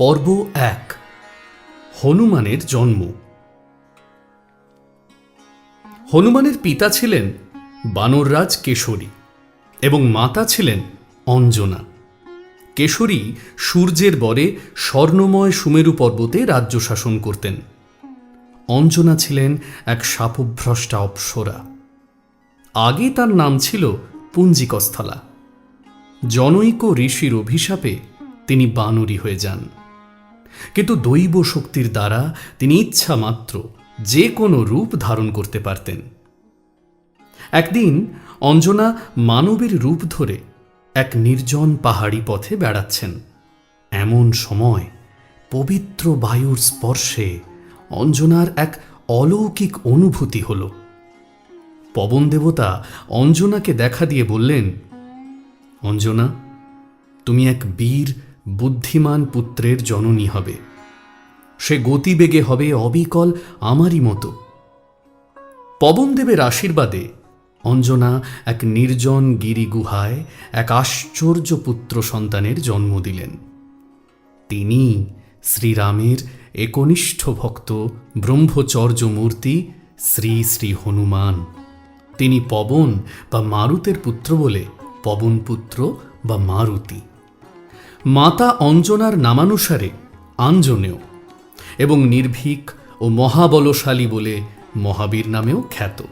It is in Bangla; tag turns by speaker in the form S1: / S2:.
S1: পর্ব এক, হনুমানের জন্ম। হনুমানের পিতা ছিলেন বানররাজ কেশরী এবং মাতা ছিলেন অঞ্জনা। কেশরী সূর্যের বরে স্বর্ণময় সুমেরু পর্বতে রাজ্য শাসন করতেন। অঞ্জনা ছিলেন এক শাপভ্রষ্টা অপ্সরা। আগে তার নাম ছিল পুঞ্জিকস্থলা। জনৈক ঋষির অভিশাপে তিনি বানরী হয়ে যান। কিন্তু দৈব শক্তির দ্বারা তিনি ইচ্ছা মাত্র যে কোনো রূপ ধারণ করতে পারতেন। একদিন অঞ্জনা মানবের রূপ ধরে এক নির্জন পাহাড়ি পথে বেড়াচ্ছেন। এমন সময় পবিত্র বায়ুর স্পর্শে অঞ্জনার এক অলৌকিক অনুভূতি হল। পবন দেবতা অঞ্জনাকে দেখা দিয়ে বললেন, অঞ্জনা, তুমি এক বীর বুদ্ধিমান পুত্রের জননী হবে। সে গতিবেগে হবে অবিকল আমারই মতো। পবনদেবের আশীর্বাদে অঞ্জনা এক নির্জন গিরি গুহায় এক আশ্চর্য পুত্র সন্তানের জন্ম দিলেন। তিনি শ্রীরামের একনিষ্ঠ ভক্ত ব্রহ্মচর্য মূর্তি শ্রী শ্রী হনুমান। তিনি পবন বা মারুতের পুত্র বলে, পবনপুত্র বা মারুতি। মাতা অঞ্জনার নামানুসারে আঞ্জনেয় এবং নির্ভীক ও মহাবলশালী বলে মহাবীর নামেও খ্যাত।